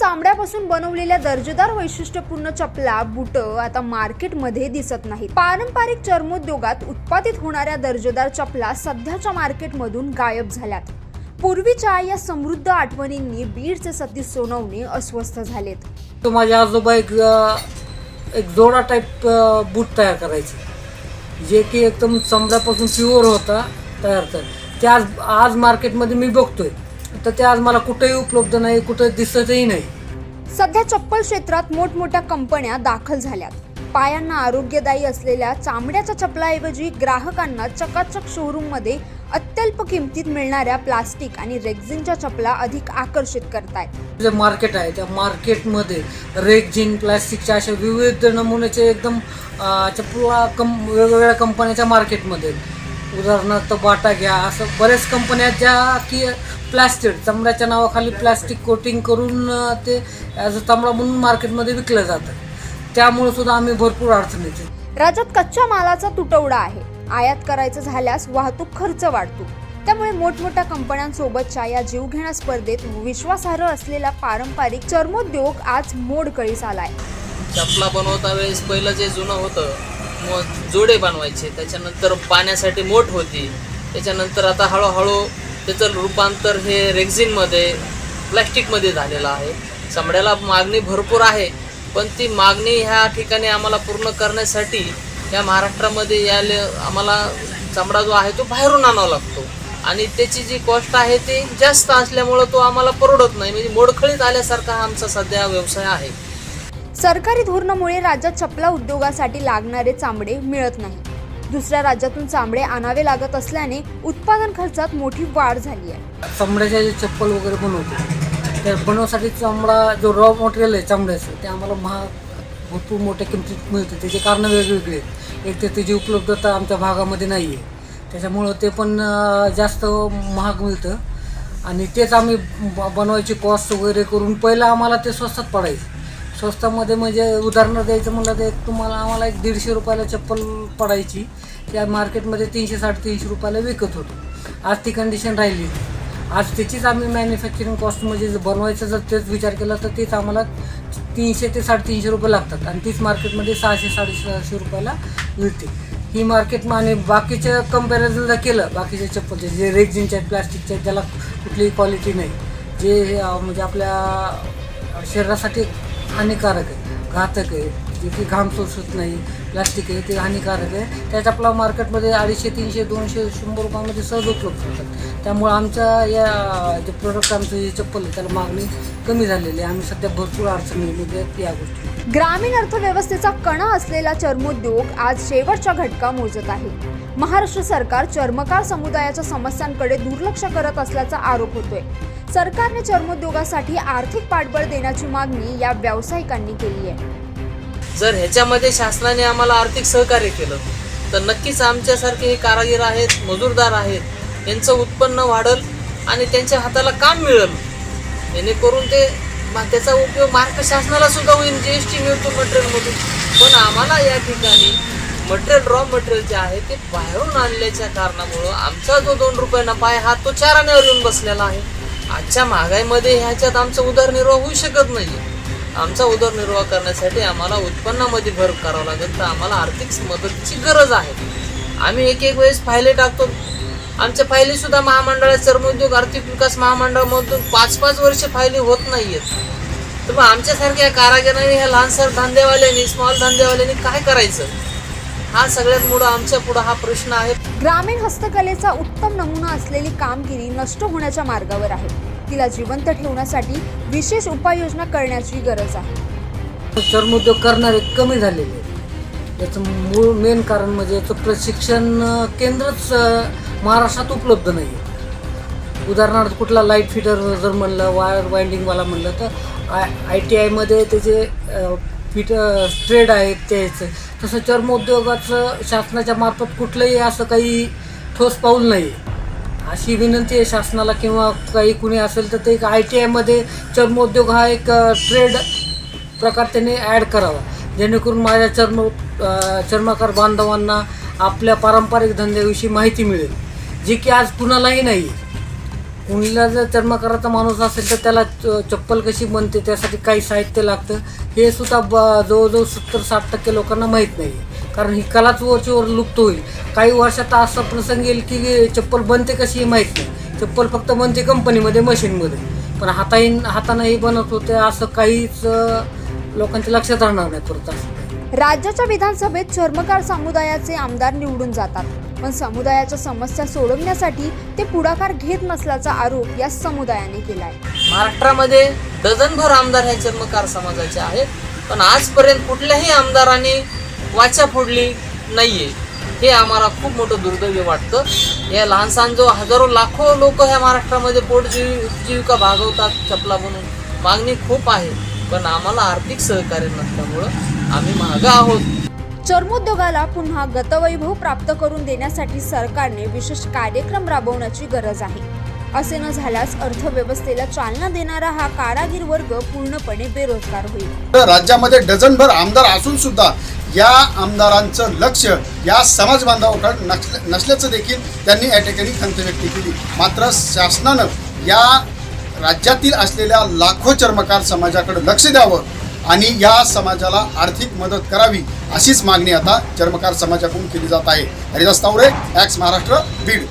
चामड्यापासून बनवलेल्या दर्जेदार वैशिष्ट्यपूर्ण चपला बुट आता मार्केटमध्ये दिसत नाहीत. पारंपरिक चर्मोद्योगात उत्पादित होणाऱ्या दर्जेदार चपला सध्याच्या मार्केटमधून गायब झाल्यात. पूर्वीच्या या समृद्ध आठवणींनी बीडचे सतीश सोनवणे अस्वस्थ झालेत. तो माझे आजोबा एक एक जोडा टाईप बूट तयार करायचे. जे की एकदम चमड्यापासून प्युअर होता तयार तर ते आज आज मार्केटमध्ये मी बघतोय. तर ते आज मला कुठेही उपलब्ध नाही कुठे दिसतही नाही. सध्या चप्पल क्षेत्रात मोठमोठ्या कंपन्या दाखल झाल्यात. पायांना आरोग्यदायी असलेल्या चामड्याच्या चपलाऐवजी ग्राहकांना चकाचक शोरूममध्ये अत्यल्प किमतीत मिळणाऱ्या प्लास्टिक आणि रेक्झिनच्या चपला अधिक आकर्षित करतायत. जे मार्केट आहे त्या मार्केटमध्ये रेक्झिन प्लॅस्टिकच्या अशा विविध नमुन्याचे एकदम अ, चपला कं वेगवेगळ्या कंपन्याच्या मार्केटमध्ये. आहेत. उदाहरणार्थ बाटा घ्या असं बऱ्याच कंपन्या ज्या की प्लॅस्टिक चमड्याच्या नावाखाली प्लॅस्टिक कोटिंग करून ते ॲज अ चमडा म्हणून मार्केटमध्ये विकलं जातं. त्यामुळे सुद्धा आम्ही भरपूर अडचणीत आहे राज्यात कच्च्या मालाचा तुटवडा आहे. आयात करायचं झाल्यास वाहतूक खर्च वाढतो. त्यामुळे मोठमोठ्या कंपन्यांसोबतच्या या जीवघेण्या स्पर्धेत विश्वासार्ह असलेला पारंपरिक चर्मोद्योग आज मोडकळीस आलाय. चपला बनवता वेळेस पहिलं जे जुनं होतं मग जोडे बनवायचे. त्याच्यानंतर पाण्यासाठी मोठ होती. त्याच्यानंतर आता हळूहळू त्याचं रूपांतर हे रेग्झिनमध्ये प्लॅस्टिकमध्ये झालेलं आहे. चमड्याला मागणी भरपूर आहे पण ती मागणी ह्या ठिकाणी आम्हाला पूर्ण करण्यासाठी या महाराष्ट्रामध्ये याले आम्हाला चमडा जो आहे तो बाहेरून आणावा लागतो. आणि त्याची जी कॉस्ट आहे ती जास्त असल्यामुळं तो आम्हाला परवडत नाही. म्हणजे मोडखळीत आल्यासारखा हा आमचा सध्या व्यवसाय आहे. सरकारी धोरणामुळे राज्यात चपला उद्योगासाठी लागणारे चामडे मिळत नाही. दुसऱ्या राज्यातून चामडे आणावे लागत असल्याने उत्पादन खर्चात मोठी वाढ झाली आहे. चमड्याचे जे चप्पल वगैरे बनवतो त्या बनवण्यासाठी चामडा जो रॉ मटेरियल आहे चामड्याचं ते आम्हाला महाग भरपूर मोठ्या किमतीत मिळतं. त्याचे कारणं वेगवेगळे आहेत. एक तर त्याची उपलब्धता आमच्या भागामध्ये नाही आहे त्याच्यामुळं ते पण जास्त महाग मिळतं. आणि तेच आम्ही ब- बनवायची कॉस्ट वगैरे करून पहिलं आम्हाला ते स्वस्तात पडायचं. स्वस्तामध्ये म्हणजे उदाहरणं द्यायचं म्हणलं तर एक तुम्हाला आम्हाला एक दीडशे रुपयाला चप्पल पडायची. त्या मार्केटमध्ये तीनशे साडेतीनशे रुपयाला विकत होतो. आज ती कंडिशन राहिली. आज त्याचीच आम्ही मॅन्युफॅक्चरिंग कॉस्ट म्हणजे जर बनवायचं जर तेच विचार केला तर तेच आम्हाला तीनशे ते साडेतीनशे रुपये लागतात आणि तीच मार्केटमध्ये सहाशे साडेसहाशे रुपयाला मिळते. ही मार्केट आणि बाकीच्या कंपॅरिझन जर केलं बाकीच्या चप्पलचे जे रेक्झिनचे आहेत प्लास्टिकचे आहेत ज्याला कुठलीही क्वालिटी नाही. जे म्हणजे आपल्या शरीरासाठी हानिकारक आहे घातक आहे. जे की घाम सोसत नाही प्लास्टिक आहे ते हानिकारक आहे. त्याच्या आपला मार्केटमध्ये अडीचशे तीनशे दोनशे शंभर रुपयामध्ये सहज उपलब्ध होतात. त्यामुळे आमच्या या जे प्रोडक्ट आमचं जे चप्पल आहे त्याला मागणी कमी झालेली आहे. आम्ही सध्या भरपूर अडचणीमध्ये आहेत या गोष्टी ग्रामीण अर्थव्यवस्थेचा कणा असलेला चर्मोद्योग आज शेवटच्या घटका मोजत आहे. महाराष्ट्र सरकार चर्मकार समुदायाच्या समस्यांकडे दुर्लक्ष करत असल्याचा आरोप होतोय. सरकारने चर्मोद्योगासाठी आर्थिक पाठबळ देण्याची मागणी या व्यावसायिकांनी केली आहे. जर ह्याच्यामध्ये शासनाने आम्हाला आर्थिक सहकार्य केलं तर नक्कीच आमच्यासारखे हे कारागीर आहेत मजूरदार आहेत यांचं उत्पन्न वाढल आणि त्यांच्या हाताला काम मिळेल. जेणेकरून ते मा- त्याचा उपयोग मार्ग शासनाला सुद्धा होईल जी एस टी मिळतो मटेरियलमधून पण आम्हाला या ठिकाणी मटेरियल रॉ मटेरियल जे आहे ते बाहेरून आणल्याच्या कारणामुळं आमचा जो दोन रुपये नफा आहे हा तो चार आण्यावर येऊन बसलेला आहे. आजच्या महागाईमध्ये ह्याच्यात आमचा उदरनिर्वाह होऊ शकत नाही आमचा उदरनिर्वाह करण्यासाठी आम्हाला उत्पन्नामध्ये भर करावं लागेल तर आम्हाला आर्थिक मदतीची गरज आहे. आम्ही एक एक वेळेस फायले टाकतो. आमच्या फायली सुद्धा महामंडळात चर्मोद्योग आर्थिक विकास महामंडळामधून पाच पाच वर्ष फायली होत नाहीयेत. तर मग आमच्यासारख्या कारागिरांनी ह्या लहानसर धंदेवाल्यांनी स्मॉल धंदेवाल्यांनी काय करायचं? हा सगळ्यात मोठा आमच्या पुढं हा प्रश्न आहे. ग्रामीण हस्तकलेचा उत्तम नमुना असलेली कामगिरी नष्ट होण्याच्या मार्गावर आहे. तिला जिवंत ठेवण्यासाठी विशेष उपाययोजना करण्याची गरज आहे. चर्मोद्योग करणारे कमी झालेले आहेत. याचं मूळ मेन कारण म्हणजे याचं प्रशिक्षण केंद्रच महाराष्ट्रात उपलब्ध नाही आहे उदाहरणार्थ कुठला लाइट फिटर जर म्हणलं वायर वाइंडिंगवाला म्हणलं तर आय आय टी आयमध्ये त्याचे फिट ट्रेड आहेत त्याचं. तसं चर्मोद्योगाचं शासनाच्या मार्फत कुठलंही असं काही ठोस पाऊल नाही. अशी विनंती आहे शासनाला किंवा काही कुणी असेल तर ते एक आय टी आयमध्ये चर्मोद्योग हा एक ट्रेड प्रकार त्यांनी ॲड करावा. जेणेकरून माझ्या चर्म अ, चर्मकार बांधवांना आपल्या पारंपरिक धंद्याविषयी माहिती मिळेल. जी की आज कुणालाही नाही आहे जर चर्मकाराचा माणूस असेल तर त्याला च- चप्पल कशी बनते त्यासाठी काही साहित्य लागतं हे सुद्धा ब- जवळजवळ सत्तर साठ टक्के लोकांना माहीत नाही. कारण ही कलाच वरची वर लुप्त होईल. काही वर्षात असा प्रसंग येईल की चप्पल बनते कशी हे माहीत नाही. चप्पल फक्त बनते कंपनीमध्ये मशीनमध्ये. पण हाताही हातानंही बनत होते असं काहीच लोकांच्या लक्षात राहणार नाही परत राज्याच्या विधानसभेत चर्मकार समुदायाचे आमदार निवडून जातात. पण समुदायाच्या समस्या सोडवण्यासाठी ते पुढाकार घेत नसल्याचा आरोप या समुदायाने केलाय. महाराष्ट्रामध्ये डझनभर आमदार ह्या चर्मकार समाजाचे आहेत पण आजपर्यंत कुठल्याही आमदाराने वाचा फोडली नाहीये. हे आम्हाला खूप मोठं दुर्दैव वाटतं. या लहानसान जो हजारो लाखो लोक ह्या महाराष्ट्रामध्ये पोटजीवी उपजीविका भागवतात चपला म्हणून मागणी खूप आहे. पण आम्हाला आर्थिक सहकार्य नसल्यामुळं आम्ही मागं आहोत. चर्मोद्योगाला पुन्हा गतवैभव प्राप्त करून देण्यासाठी सरकारने विशेष कार्यक्रम राबवण्याची गरज आहे. असे न झाल्यास अर्थव्यवस्थेला चालना देणारा हा कारागीर वर्ग पूर्णपणे बेरोजगार होईल. तर राज्यामध्ये डझनभर आमदार असून सुद्धा या आमदारांचं लक्ष या समाज बांधवाकडे नसल्या नसल्याचं देखील त्यांनी या ठिकाणी खंत व्यक्त केली. मात्र शासनानं या राज्यातील असलेल्या लाखो चर्मकार समाजाकडे लक्ष द्यावं आणि या समाजाला आर्थिक मदत करावी अशीच मागणी आता चर्मकार समाजाकडून केली जात आहे. हरिदास तावरे ॲक्स महाराष्ट्र बीड.